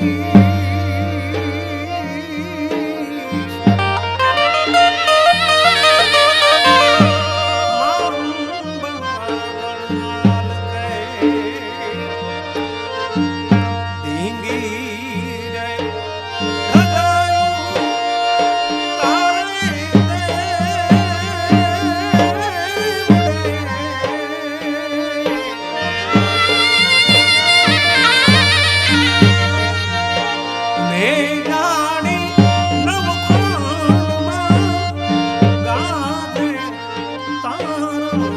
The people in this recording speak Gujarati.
Thank you. તારું